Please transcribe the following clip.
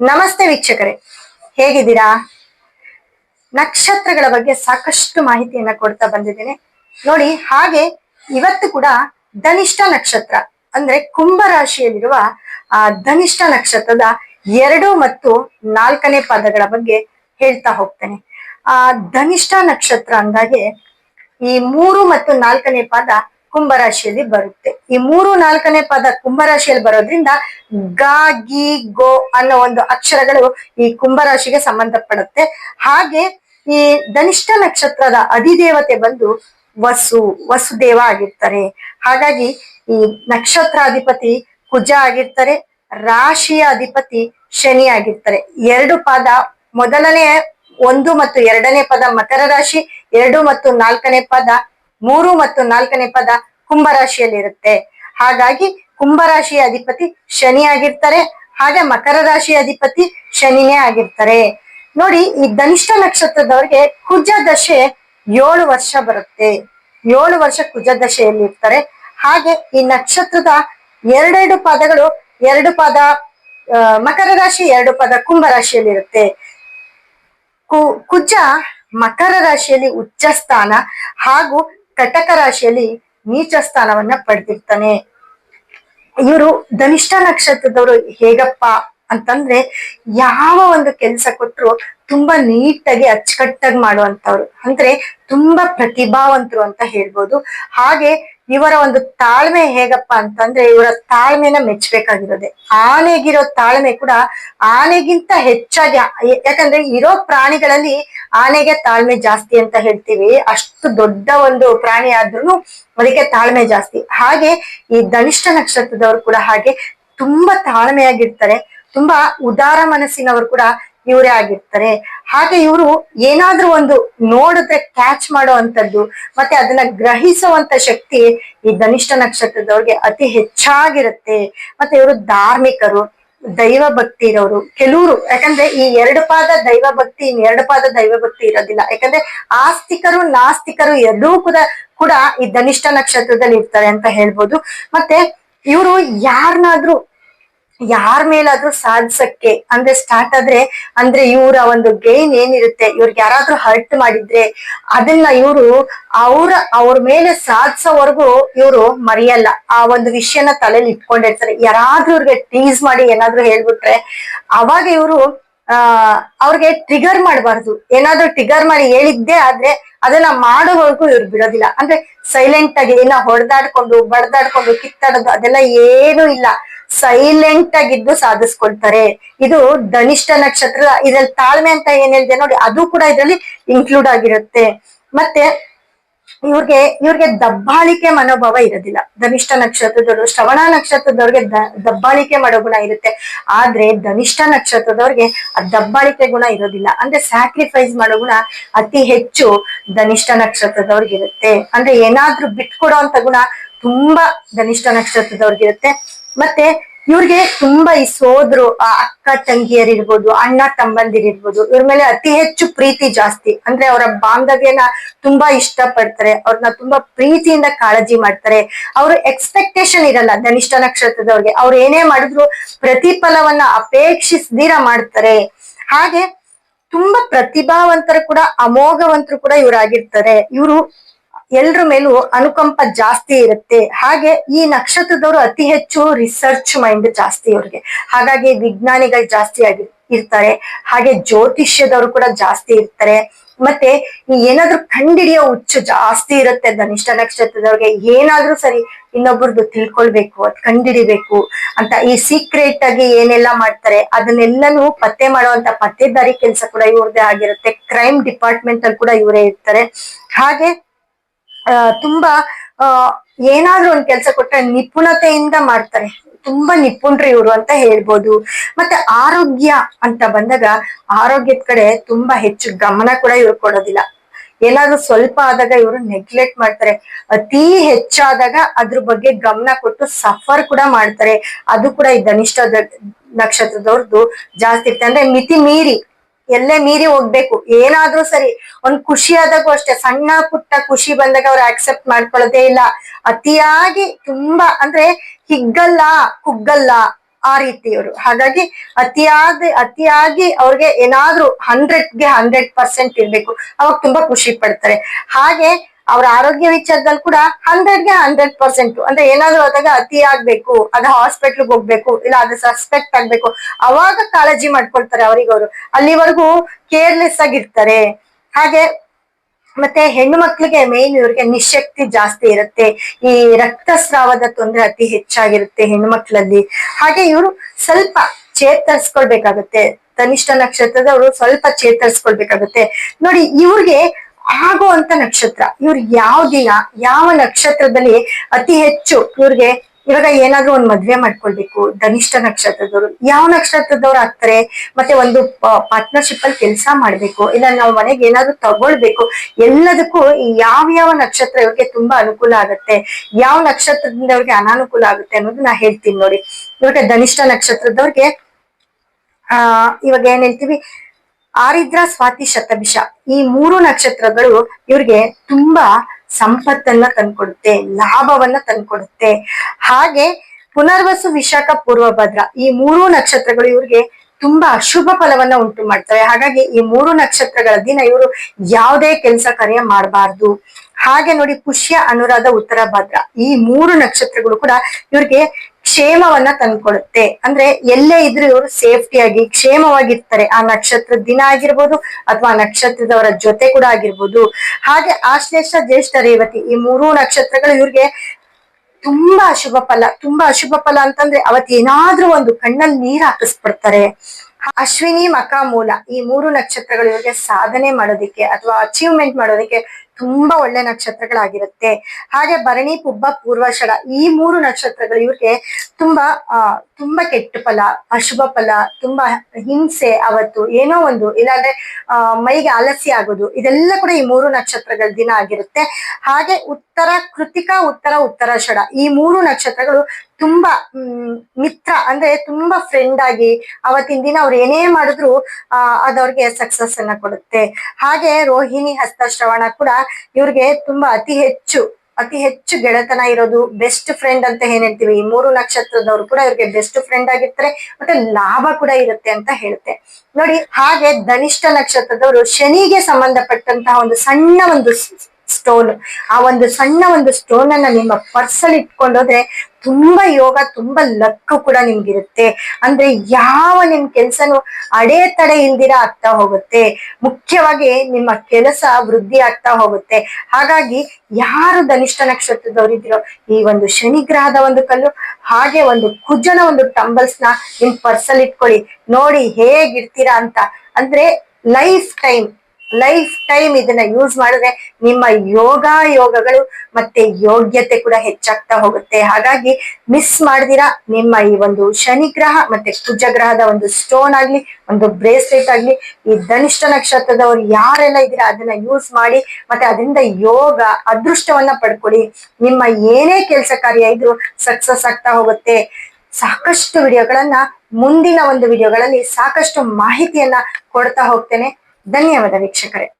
ನಮಸ್ತೆ ವೀಕ್ಷಕರೇ. ಹೇಗಿದ್ದೀರಾ? ನಕ್ಷತ್ರಗಳ ಬಗ್ಗೆ ಸಾಕಷ್ಟು ಮಾಹಿತಿಯನ್ನ ಕೊಡ್ತಾ ಬಂದಿದ್ದೇನೆ. ನೋಡಿ, ಹಾಗೆ ಇವತ್ತು ಕೂಡ ಧನಿಷ್ಠ ನಕ್ಷತ್ರ, ಅಂದ್ರೆ ಕುಂಭ ರಾಶಿಯಲ್ಲಿರುವ, ಆ, ಧನಿಷ್ಠ ನಕ್ಷತ್ರದ ಎರಡು ಮತ್ತು ನಾಲ್ಕನೇ ಪದಗಳ ಬಗ್ಗೆ ಹೇಳ್ತಾ ಹೋಗ್ತೇನೆ. ಆ, ಧನಿಷ್ಠ ನಕ್ಷತ್ರ ಅಂದಾಗೆ ಈ ಮೂರು ಮತ್ತು ನಾಲ್ಕನೇ ಪದ ಕುಂಭರಾಶಿಯಲ್ಲಿ ಬರುತ್ತೆ. ಈ ಮೂರು ನಾಲ್ಕನೇ ಪದ ಕುಂಭರಾಶಿಯಲ್ಲಿ ಬರೋದ್ರಿಂದ ಗ, ಗಿ, ಗೋ ಅನ್ನೋ ಒಂದು ಅಕ್ಷರಗಳು ಈ ಕುಂಭರಾಶಿಗೆ ಸಂಬಂಧಪಡುತ್ತೆ. ಹಾಗೆ ಈ ಧನಿಷ್ಠ ನಕ್ಷತ್ರದ ಅಧಿದೇವತೆ ಬಂದು ವಸು, ವಸುದೇವ ಆಗಿರ್ತಾರೆ. ಹಾಗಾಗಿ ಈ ನಕ್ಷತ್ರಾಧಿಪತಿ ಕುಜ ಆಗಿರ್ತಾರೆ, ರಾಶಿಯ ಅಧಿಪತಿ ಶನಿ ಆಗಿರ್ತಾರೆ. ಎರಡು ಪದ ಮೊದಲನೇ ಒಂದು ಮತ್ತು ಎರಡನೇ ಪದ ಮಕರ ರಾಶಿ, ಎರಡು ಮತ್ತು ನಾಲ್ಕನೇ ಪದ ಮೂರು ಮತ್ತು ನಾಲ್ಕನೇ ಪದ ಕುಂಭರಾಶಿಯಲ್ಲಿರುತ್ತೆ. ಹಾಗಾಗಿ ಕುಂಭರಾಶಿಯ ಅಧಿಪತಿ ಶನಿ ಆಗಿರ್ತಾರೆ, ಹಾಗೆ ಮಕರ ರಾಶಿಯ ಅಧಿಪತಿ ಶನಿನೇ ಆಗಿರ್ತಾರೆ. ನೋಡಿ, ಈ ಧನಿಷ್ಠ ನಕ್ಷತ್ರದವರಿಗೆ ಕುಜ ದಶೆ ಏಳು ವರ್ಷ ಬರುತ್ತೆ. ಏಳು ವರ್ಷ ಕುಜ ದಶೆಯಲ್ಲಿ ಇರ್ತಾರೆ. ಹಾಗೆ ಈ ನಕ್ಷತ್ರದ ಎರಡೆರಡು ಪದಗಳು, ಎರಡು ಪದ ಮಕರ ರಾಶಿ, ಎರಡು ಪದ ಕುಂಭ ರಾಶಿಯಲ್ಲಿ ಇರುತ್ತೆ ಕು, ಕುಜ ಮಕರ ರಾಶಿಯಲ್ಲಿ ಉಚ್ಚ ಸ್ಥಾನ ಹಾಗೂ ಕಟಕ ರಾಶಿಯಲ್ಲಿ ನೀಚ ಸ್ಥಾನವನ್ನ ಪಡೆದಿರ್ತಾನೆ. ಇವರು ಧನಿಷ್ಠ ನಕ್ಷತ್ರದವರು ಹೇಗಪ್ಪ ಅಂತಂದ್ರೆ ಯಾವ ಒಂದು ಕೆಲಸ ಕೊಟ್ರು ತುಂಬಾ ನೀಟಾಗಿ ಅಚ್ಚುಕಟ್ಟಾಗಿ ಮಾಡುವಂತವ್ರು ಅಂದ್ರೆ ತುಂಬಾ ಪ್ರತಿಭಾವಂತರು ಅಂತ ಹೇಳ್ಬೋದು. ಹಾಗೆ ಇವರ ಒಂದು ತಾಳ್ಮೆ ಹೇಗಪ್ಪ ಅಂತಂದ್ರೆ ಇವರ ತಾಳ್ಮೆನ ಮೆಚ್ಚಬೇಕಾಗಿರೋದೆ ಆನೆಗಿರೋ ತಾಳ್ಮೆ ಕೂಡ ಆನೆಗಿಂತ ಹೆಚ್ಚಾಗಿ, ಯಾಕಂದ್ರೆ ಇರೋ ಪ್ರಾಣಿಗಳಲ್ಲಿ ಆನೆಗೆ ತಾಳ್ಮೆ ಜಾಸ್ತಿ ಅಂತ ಹೇಳ್ತೀವಿ. ಅಷ್ಟು ದೊಡ್ಡ ಒಂದು ಪ್ರಾಣಿ ಆದ್ರೂ ಅದಕ್ಕೆ ತಾಳ್ಮೆ ಜಾಸ್ತಿ. ಹಾಗೆ ಈ ಧನಿಷ್ಠ ನಕ್ಷತ್ರದವರು ಕೂಡ ಹಾಗೆ ತುಂಬಾ ತಾಳ್ಮೆಯಾಗಿರ್ತಾರೆ. ತುಂಬಾ ಉದಾರ ಮನಸ್ಸಿನವರು ಕೂಡ ಇವರೇ ಆಗಿರ್ತಾರೆ. ಹಾಗೆ ಇವರು ಏನಾದ್ರೂ ಒಂದು ನೋಡಿದ್ರೆ ಕ್ಯಾಚ್ ಮಾಡೋ ಅಂತದ್ದು ಮತ್ತೆ ಅದನ್ನ ಗ್ರಹಿಸುವಂತ ಶಕ್ತಿ ಈ ಧನಿಷ್ಠ ನಕ್ಷತ್ರದವ್ರಿಗೆ ಅತಿ ಹೆಚ್ಚಾಗಿರುತ್ತೆ. ಮತ್ತೆ ಇವರು ಧಾರ್ಮಿಕರು, ದೈವ ಭಕ್ತಿ ಇರೋರು. ಕೆಲವರು, ಯಾಕಂದ್ರೆ ಈ ಎರಡು ಪಾದ ದೈವ ಭಕ್ತಿ, ಇನ್ ಎರಡು ಪಾದ ದೈವ ಭಕ್ತಿ ಇರೋದಿಲ್ಲ. ಯಾಕಂದ್ರೆ ಆಸ್ತಿಕರು, ನಾಸ್ತಿಕರು ಎರಡೂ ಕೂಡ ಕೂಡ ಈ ಧನಿಷ್ಠ ನಕ್ಷತ್ರದಲ್ಲಿ ಇರ್ತಾರೆ ಅಂತ ಹೇಳ್ಬೋದು. ಮತ್ತೆ ಇವರು ಯಾರನ್ನಾದ್ರೂ ಯಾರ ಮೇಲಾದ್ರೂ ಸಾಧಿಸಕ್ಕೆ, ಅಂದ್ರೆ ಸ್ಟಾರ್ಟ್ ಆದ್ರೆ, ಅಂದ್ರೆ ಇವರ ಒಂದು ಗೇನ್ ಏನಿರುತ್ತೆ, ಇವ್ರಿಗೆ ಯಾರಾದ್ರೂ ಹರ್ಟ್ ಮಾಡಿದ್ರೆ, ಅದನ್ನ ಇವರು ಅವ್ರ ಅವ್ರ ಮೇಲೆ ಸಾಧಿಸೋವರೆಗೂ ಇವರು ಮರೆಯಲ್ಲ. ಆ ಒಂದು ವಿಷಯನ ತಲೆಯಲ್ಲಿ ಇಟ್ಕೊಂಡಿರ್ತಾರೆ. ಯಾರಾದ್ರೂ ಇವ್ರಿಗೆ ಟೀಸ್ ಮಾಡಿ ಏನಾದ್ರೂ ಹೇಳ್ಬಿಟ್ರೆ, ಅವಾಗ ಇವರು, ಆ, ಅವ್ರಿಗೆ ಟ್ರಿಗರ್ ಮಾಡಬಾರ್ದು. ಏನಾದ್ರೂ ಟ್ರಿಗರ್ ಮಾಡಿ ಹೇಳಿದ್ದೇ ಆದ್ರೆ, ಅದನ್ನ ಮಾಡೋವರೆಗೂ ಇವ್ರು ಬಿಡೋದಿಲ್ಲ. ಅಂದ್ರೆ ಸೈಲೆಂಟ್ ಆಗಿ ಏನ ಹೊಡೆದಾಡ್ಕೊಂಡು, ಬಡ್ದಾಡ್ಕೊಂಡು, ಕಿತ್ತಾಡೋದು, ಅದೆಲ್ಲ ಏನೂ ಇಲ್ಲ. ಸೈಲೆಂಟ್ ಆಗಿದ್ದು ಸಾಧಿಸ್ಕೊಳ್ತಾರೆ. ಇದು ಧನಿಷ್ಠ ನಕ್ಷತ್ರ, ಇದ್ರಲ್ಲಿ ತಾಳ್ಮೆ ಅಂತ ಏನ್ ಹೇಳಿದೆ ನೋಡಿ, ಅದು ಕೂಡ ಇದ್ರಲ್ಲಿ ಇನ್ಕ್ಲೂಡ್ ಆಗಿರುತ್ತೆ. ಮತ್ತೆ ಇವ್ರಿಗೆ ಇವ್ರಿಗೆ ದಬ್ಬಾಳಿಕೆ ಮನೋಭಾವ ಇರೋದಿಲ್ಲ. ಧನಿಷ್ಠ ನಕ್ಷತ್ರದವರು, ಶ್ರವಣ ನಕ್ಷತ್ರದವ್ರಿಗೆ ದಬ್ಬಾಳಿಕೆ ಮಾಡೋ ಗುಣ ಇರುತ್ತೆ. ಆದ್ರೆ ಧನಿಷ್ಠ ನಕ್ಷತ್ರದವ್ರಿಗೆ ಆ ದಬ್ಬಾಳಿಕೆ ಗುಣ ಇರೋದಿಲ್ಲ. ಅಂದ್ರೆ ಸ್ಯಾಕ್ರಿಫೈಸ್ ಮಾಡೋ ಗುಣ ಅತಿ ಹೆಚ್ಚು ಧನಿಷ್ಠ ನಕ್ಷತ್ರದವ್ರಿಗೆ ಇರುತ್ತೆ ಅಂದ್ರೆ ಏನಾದ್ರೂ ಬಿಟ್ಕೊಡೋ ಅಂತ ಗುಣ ತುಂಬಾ ಧನಿಷ್ಠ ನಕ್ಷತ್ರದವ್ರಿಗಿರುತ್ತೆ. ಮತ್ತೆ ಇವ್ರಿಗೆ ತುಂಬಾ ಈ ಸೋದ್ರು, ಆ ಅಕ್ಕ ತಂಗಿಯರಿರ್ಬೋದು ಅಣ್ಣ ತಮ್ಮಂದಿರಿರ್ಬೋದು ಇವ್ರ ಮೇಲೆ ಅತಿ ಹೆಚ್ಚು ಪ್ರೀತಿ ಜಾಸ್ತಿ. ಅಂದ್ರೆ ಅವರ ಬಾಂಧವ್ಯನ ತುಂಬಾ ಇಷ್ಟ ಪಡ್ತಾರೆ ಅವ್ರನ್ನ ತುಂಬಾ ಪ್ರೀತಿಯಿಂದ ಕಾಳಜಿ ಮಾಡ್ತಾರೆ. ಅವ್ರ ಎಕ್ಸ್ಪೆಕ್ಟೇಷನ್ ಇರಲ್ಲ ಧನಿಷ್ಠ ನಕ್ಷತ್ರದವ್ರಿಗೆ. ಅವ್ರು ಏನೇ ಮಾಡಿದ್ರು ಪ್ರತಿಫಲವನ್ನ ಅಪೇಕ್ಷಿಸದಿರ ಮಾಡ್ತಾರೆ. ಹಾಗೆ ತುಂಬಾ ಪ್ರತಿಭಾವಂತರು ಕೂಡ, ಅಮೋಘವಂತರು ಕೂಡ ಇವರಾಗಿರ್ತಾರೆ. ಇವರು ಎಲ್ರ ಮೇಲೂ ಅನುಕಂಪ ಜಾಸ್ತಿ ಇರುತ್ತೆ. ಹಾಗೆ ಈ ನಕ್ಷತ್ರದವರು ಅತಿ ಹೆಚ್ಚು ರಿಸರ್ಚ್ ಮೈಂಡ್ ಜಾಸ್ತಿ ಅವ್ರಿಗೆ. ಹಾಗಾಗಿ ವಿಜ್ಞಾನಿಗಳು ಜಾಸ್ತಿ ಆಗಿ ಇರ್ತಾರೆ. ಹಾಗೆ ಜ್ಯೋತಿಷ್ಯದವರು ಕೂಡ ಜಾಸ್ತಿ ಇರ್ತಾರೆ. ಮತ್ತೆ ಏನಾದ್ರೂ ಕಂಡಿಡಿಯೋ ಹುಚ್ಚು ಜಾಸ್ತಿ ಇರುತ್ತೆ ಧನಿಷ್ಠ ನಕ್ಷತ್ರದವ್ರಿಗೆ. ಏನಾದ್ರೂ ಸರಿ ಇನ್ನೊಬ್ರದ್ದು ತಿಳ್ಕೊಳ್ಬೇಕು, ಅದ್ ಕಂಡಿಡಿಬೇಕು ಅಂತ ಈ ಸೀಕ್ರೆಟ್ ಆಗಿ ಏನೆಲ್ಲ ಮಾಡ್ತಾರೆ ಅದನ್ನೆಲ್ಲನೂ ಪತ್ತೆ ಮಾಡುವಂತ ಪತ್ತೆದಾರಿ ಕೆಲಸ ಕೂಡ ಇವ್ರದೇ ಆಗಿರುತ್ತೆ. ಕ್ರೈಮ್ ಡಿಪಾರ್ಟ್ಮೆಂಟ್ ಅಲ್ಲಿ ಕೂಡ ಇವರೇ ಇರ್ತಾರೆ. ಹಾಗೆ ತುಂಬಾ ಏನಾದ್ರೂ ಒಂದ್ ಕೆಲಸ ಕೊಟ್ರೆ ನಿಪುಣತೆಯಿಂದ ಮಾಡ್ತಾರೆ. ತುಂಬಾ ನಿಪುಣರು ಇವರು ಅಂತ ಹೇಳ್ಬೋದು. ಮತ್ತೆ ಆರೋಗ್ಯ ಅಂತ ಬಂದಾಗ ಆರೋಗ್ಯದ ಕಡೆ ತುಂಬಾ ಹೆಚ್ಚು ಗಮನ ಕೂಡ ಇವ್ರು ಕೊಡೋದಿಲ್ಲ. ಏನಾದ್ರೂ ಸ್ವಲ್ಪ ಆದಾಗ ಇವರು ನೆಗ್ಲೆಕ್ಟ್ ಮಾಡ್ತಾರೆ. ಅತಿ ಹೆಚ್ಚಾದಾಗ ಅದ್ರ ಬಗ್ಗೆ ಗಮನ ಕೊಟ್ಟು ಸಫರ್ ಕೂಡ ಮಾಡ್ತಾರೆ. ಅದು ಕೂಡ ಈ ಧನಿಷ್ಠ ನಕ್ಷತ್ರದವ್ರದ್ದು ಜಾಸ್ತಿ ಇರ್ತದೆ. ಅಂದ್ರೆ ಮಿತಿ ಮೀರಿ ಎಲ್ಲೇ ಮೀರಿ ಹೋಗ್ಬೇಕು. ಏನಾದ್ರೂ ಸರಿ, ಒಂದ್ ಖುಷಿ ಆದಾಗೂ ಅಷ್ಟೇ. ಸಣ್ಣ ಪುಟ್ಟ ಖುಷಿ ಬಂದಾಗ ಅವ್ರು ಆಕ್ಸೆಪ್ಟ್ ಮಾಡ್ಕೊಳ್ಳೋದೇ ಇಲ್ಲ. ಅತಿಯಾಗಿ ತುಂಬಾ, ಅಂದ್ರೆ ಹಿಗ್ಗಲ್ಲ, ಕುಗ್ಗಲ್ಲ ಆ ರೀತಿಯವರು. ಹಾಗಾಗಿ ಅತಿಯಾದ ಅತಿಯಾಗಿ ಅವ್ರಿಗೆ ಏನಾದ್ರೂ ಹಂಡ್ರೆಡ್ಗೆ ಹಂಡ್ರೆಡ್ ಪರ್ಸೆಂಟ್ ಇರ್ಬೇಕು. ಅವಾಗ ತುಂಬಾ ಖುಷಿ ಪಡ್ತಾರೆ. ಹಾಗೆ ಅವ್ರ ಆರೋಗ್ಯ ವಿಚಾರದಲ್ಲಿ ಕೂಡ ಹಂಡ್ರೆಡ್ಗೆ ಹಂಡ್ರೆಡ್ ಪರ್ಸೆಂಟ್ ಅಂದ್ರೆ ಏನಾದ್ರು ಆದಾಗ ಅತಿ ಆಗ್ಬೇಕು, ಅದ ಹಾಸ್ಪಿಟ್ಲ್ಗೆ ಹೋಗ್ಬೇಕು, ಇಲ್ಲ ಅದ ಸಸ್ಪೆಕ್ಟ್ ಆಗ್ಬೇಕು. ಅವಾಗ ಕಾಳಜಿ ಮಾಡ್ಕೊಳ್ತಾರೆ ಅವ್ರಿಗವ್ರು ಅಲ್ಲಿವರೆಗೂ ಕೇರ್ಲೆಸ್ ಆಗಿರ್ತಾರೆ ಹಾಗೆ ಮತ್ತೆ ಹೆಣ್ಣು ಮಕ್ಳಿಗೆ ಮೇನ್ ಇವ್ರಿಗೆ ನಿಶಕ್ತಿ ಜಾಸ್ತಿ ಇರುತ್ತೆ. ಈ ರಕ್ತಸ್ರಾವದ ತೊಂದರೆ ಅತಿ ಹೆಚ್ಚಾಗಿರುತ್ತೆ ಹೆಣ್ಣು ಮಕ್ಕಳಲ್ಲಿ ಹಾಗೆ ಇವರು ಸ್ವಲ್ಪ ಚೇತರಿಸ್ಕೊಳ್ಬೇಕಾಗುತ್ತೆ. ತನಿಷ್ಠ ನಕ್ಷತ್ರದವರು ಸ್ವಲ್ಪ ಚೇತರಿಸ್ಕೊಳ್ಬೇಕಾಗುತ್ತೆ. ನೋಡಿ ಇವ್ರಿಗೆ ಆಗುವಂತ ನಕ್ಷತ್ರ. ಇವ್ರು ಯಾವ ದಿನ, ಯಾವ ನಕ್ಷತ್ರದಲ್ಲಿ ಅತಿ ಹೆಚ್ಚು ಇವ್ರಿಗೆ ಇವಾಗ ಏನಾದ್ರೂ ಒಂದ್ ಮದ್ವೆ ಮಾಡ್ಕೊಳ್ಬೇಕು, ಧನಿಷ್ಠ ನಕ್ಷತ್ರದವರು. ಯಾವ ನಕ್ಷತ್ರದವ್ರು ಆಗ್ತಾರೆ? ಮತ್ತೆ ಒಂದು ಪಾರ್ಟ್ನರ್ಶಿಪ್ ಅಲ್ಲಿ ಕೆಲಸ ಮಾಡ್ಬೇಕು, ಇಲ್ಲ ನಾವು ಮನೆಗೆ ಏನಾದ್ರು ತಗೊಳ್ಬೇಕು, ಎಲ್ಲದಕ್ಕೂ ಯಾವ ಯಾವ ನಕ್ಷತ್ರ ಇವ್ರಿಗೆ ತುಂಬಾ ಅನುಕೂಲ ಆಗುತ್ತೆ, ಯಾವ ನಕ್ಷತ್ರದಿಂದ ಅವ್ರಿಗೆ ಅನಾನುಕೂಲ ಆಗುತ್ತೆ ಅನ್ನೋದು ನಾ ಹೇಳ್ತೀನಿ ನೋಡಿ. ಇವಾಗ ಧನಿಷ್ಠ ನಕ್ಷತ್ರದವ್ರಿಗೆ, ಆ, ಇವಾಗ ಏನ್ ಹೇಳ್ತೀವಿ? ಆರಿದ್ರ ಸ್ವಾತಿ ಶತಭಿಷ. ಈ ಮೂರು ನಕ್ಷತ್ರಗಳು ಇವ್ರಿಗೆ ತುಂಬಾ ಸಂಪತ್ತನ್ನ ತಂದ್ಕೊಡುತ್ತೆ, ಲಾಭವನ್ನ ತಂದ್ಕೊಡುತ್ತೆ. ಹಾಗೆ ಪುನರ್ವಸು ವಿಶಾಖ ಪೂರ್ವ ಭದ್ರ ಈ ಮೂರು ನಕ್ಷತ್ರಗಳು ಇವ್ರಿಗೆ ತುಂಬಾ ಅಶುಭ ಫಲವನ್ನ ಉಂಟು ಮಾಡ್ತವೆ. ಹಾಗಾಗಿ ಈ ಮೂರು ನಕ್ಷತ್ರಗಳ ದಿನ ಇವರು ಯಾವುದೇ ಕೆಲಸ ಕಾರ್ಯ ಮಾಡಬಾರ್ದು. ಹಾಗೆ ನೋಡಿ ಪುಷ್ಯ, ಅನುರಾಧ ಉತ್ತರ ಭದ್ರ ಈ ಮೂರು ನಕ್ಷತ್ರಗಳು ಕೂಡ ಇವ್ರಿಗೆ ಕ್ಷೇಮವನ್ನ ತಂದ್ಕೊಡುತ್ತೆ. ಅಂದ್ರೆ ಎಲ್ಲೇ ಇದ್ರೂ ಇವರು ಸೇಫ್ಟಿಯಾಗಿ ಕ್ಷೇಮವಾಗಿರ್ತಾರೆ. ಆ ನಕ್ಷತ್ರದ ದಿನ ಆಗಿರ್ಬೋದು ಅಥವಾ ನಕ್ಷತ್ರದವರ ಜೊತೆ ಕೂಡ ಆಗಿರ್ಬೋದು. ಹಾಗೆ ಆಶ್ಲೇಷ ಜ್ಯೇಷ್ಠ ರೇವತಿ ಈ ಮೂರು ನಕ್ಷತ್ರಗಳು ಇವ್ರಿಗೆ ತುಂಬಾ ಅಶುಭ ಫಲ, ತುಂಬಾ ಅಶುಭ ಫಲ ಅಂತಂದ್ರೆ ಅವತ್ ಏನಾದ್ರೂ ಒಂದು ಕಣ್ಣಲ್ಲಿ ನೀರ್ ಹಾಕಿಸ್ಬಿಡ್ತಾರೆ. ಅಶ್ವಿನಿ ಮಕ ಮೂಲ ಈ ಮೂರು ನಕ್ಷತ್ರಗಳು ಇವ್ರಿಗೆ ಸಾಧನೆ ಮಾಡೋದಿಕ್ಕೆ ಅಥವಾ ಅಚೀವ್ಮೆಂಟ್ ಮಾಡೋದಿಕ್ಕೆ ತುಂಬಾ ಒಳ್ಳೆ ನಕ್ಷತ್ರಗಳಾಗಿರುತ್ತೆ. ಹಾಗೆ ಭರಣಿ, ಪುಬ್ಬ ಪೂರ್ವಷಡ ಈ ಮೂರು ನಕ್ಷತ್ರಗಳು ಇವ್ರಿಗೆ ತುಂಬಾ, ಆ, ತುಂಬಾ ಕೆಟ್ಟ ಫಲ, ಅಶುಭ ಫಲ, ತುಂಬಾ ಹಿಂಸೆ ಅವತ್ತು ಏನೋ ಒಂದು, ಇಲ್ಲಾಂದ್ರೆ, ಆ, ಮೈಗೆ ಆಲಸ್ಯ ಆಗೋದು, ಇದೆಲ್ಲ ಕೂಡ ಈ ಮೂರು ನಕ್ಷತ್ರಗಳ ದಿನ ಆಗಿರುತ್ತೆ. ಹಾಗೆ ಉತ್ತರ ಕೃತಿಕ, ಉತ್ತರ ಉತ್ತರ, ಷಡ ಈ ಮೂರು ನಕ್ಷತ್ರಗಳು ತುಂಬಾ ಮಿತ್ರ, ಅಂದ್ರೆ ತುಂಬಾ ಫ್ರೆಂಡ್ ಆಗಿ ಅವತ್ತಿನ ದಿನ ಅವ್ರು ಏನೇ ಮಾಡಿದ್ರು, ಆ ಅದವ್ರಿಗೆ ಸಕ್ಸಸ್ ಅನ್ನ ಕೊಡುತ್ತೆ. ಹಾಗೆ ರೋಹಿಣಿ, ಹಸ್ತ ಶ್ರವಣ ಕೂಡ ಇವ್ರಿಗೆ ತುಂಬಾ ಅತಿ ಹೆಚ್ಚು ಅತಿ ಹೆಚ್ಚು ಗೆಳೆತನ ಇರೋದು ಬೆಸ್ಟ್ ಫ್ರೆಂಡ್ ಅಂತ ಏನ್ ಹೇಳ್ತೀವಿ? ಈ ಮೂರು ನಕ್ಷತ್ರದವರು ಕೂಡ ಇವ್ರಿಗೆ ಬೆಸ್ಟ್ ಫ್ರೆಂಡ್ ಆಗಿರ್ತಾರೆ, ಮತ್ತೆ ಲಾಭ ಕೂಡ ಇರುತ್ತೆ ಅಂತ ಹೇಳುತ್ತೆ. ನೋಡಿ, ಹಾಗೆ ಧನಿಷ್ಠ ನಕ್ಷತ್ರದವರು ಶನಿಗೆ ಸಂಬಂಧಪಟ್ಟಂತಹ ಒಂದು ಸಣ್ಣ ಒಂದು ಸ್ಟೋನ್ ಆ ಒಂದು ಸಣ್ಣ ಒಂದು ಸ್ಟೋನ್ ಅನ್ನ ನಿಮ್ಮ ಪರ್ಸಲ್ ಇಟ್ಕೊಂಡೋದ್ರೆ ತುಂಬಾ ಯೋಗ, ತುಂಬಾ ಲಕ್ ಕೂಡ ನಿಮ್ಗಿರುತ್ತೆ. ಅಂದ್ರೆ ಯಾವ ನಿಮ್ ಕೆಲ್ಸನು ಅಡೆತಡೆ ಇಲ್ದಿರ ಆಗ್ತಾ ಹೋಗುತ್ತೆ. ಮುಖ್ಯವಾಗಿ ನಿಮ್ಮ ಕೆಲಸ ವೃದ್ಧಿ ಆಗ್ತಾ ಹೋಗುತ್ತೆ. ಹಾಗಾಗಿ ಯಾರು ಧನಿಷ್ಠ ನಕ್ಷತ್ರದವರಿದ್ರು ಈ ಒಂದು ಶನಿಗ್ರಹದ ಒಂದು ಕಲ್ಲು, ಹಾಗೆ ಒಂದು ಕುಜನ ಒಂದು ಟಂಬಲ್ಸ್ನ ನಿಮ್ ಪರ್ಸಲ್ ಇಟ್ಕೊಳ್ಳಿ. ನೋಡಿ ಹೇಗಿರ್ತೀರಾ ಅಂತ. ಅಂದ್ರೆ ಲೈಫ್ ಟೈಮ್ ಲೈಫ್ ಟೈಮ್ ಇದನ್ನ ಯೂಸ್ ಮಾಡಿದ್ರೆ ನಿಮ್ಮ ಯೋಗ ಯೋಗಗಳು ಮತ್ತೆ ಯೋಗ್ಯತೆ ಕೂಡ ಹೆಚ್ಚಾಗ್ತಾ ಹೋಗುತ್ತೆ. ಹಾಗಾಗಿ ಮಿಸ್ ಮಾಡ್ದಿರಾ ನಿಮ್ಮ ಈ ಒಂದು ಶನಿ ಗ್ರಹ ಮತ್ತೆ ಕುಜ ಗ್ರಹದ ಒಂದು ಸ್ಟೋನ್ ಆಗ್ಲಿ, ಒಂದು ಬ್ರೇಸ್ಲೆಟ್ ಆಗ್ಲಿ, ಈ ಧನಿಷ್ಠ ನಕ್ಷತ್ರದವ್ರು ಯಾರೆಲ್ಲ ಇದ್ದೀರಾ ಅದನ್ನ ಯೂಸ್ ಮಾಡಿ ಮತ್ತೆ ಅದರಿಂದ ಯೋಗ ಅದೃಷ್ಟವನ್ನ ಪಡ್ಕೊಳ್ಳಿ. ನಿಮ್ಮ ಏನೇ ಕೆಲಸ ಕಾರ್ಯ ಇದ್ರು ಸಕ್ಸಸ್ ಆಗ್ತಾ ಹೋಗುತ್ತೆ. ಸಾಕಷ್ಟು ವಿಡಿಯೋಗಳನ್ನ ಮುಂದಿನ ಒಂದು ವಿಡಿಯೋಗಳಲ್ಲಿ ಸಾಕಷ್ಟು ಮಾಹಿತಿಯನ್ನ ಕೊಡ್ತಾ ಹೋಗ್ತೇನೆ. ಧನ್ಯವಾದ ವೀಕ್ಷಕರೇ.